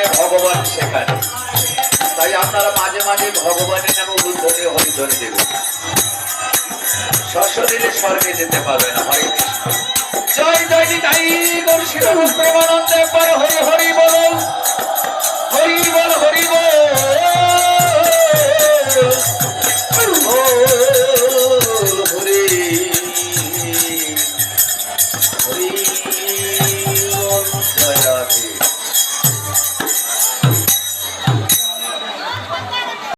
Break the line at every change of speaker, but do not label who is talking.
মানে ভগবান সেখানে। তাই আপনারা মাঝে মাঝে ভগবানের নামে উদ্বোধনে হরিধ্বনি দেবেন। সশরীরে স্বর্গে যেতে পারবেন হরে জয় জয় তাই গৌর শিরোষ প্রেমানন্দ হরি হরি বল। হরি বল হরি বল। হরি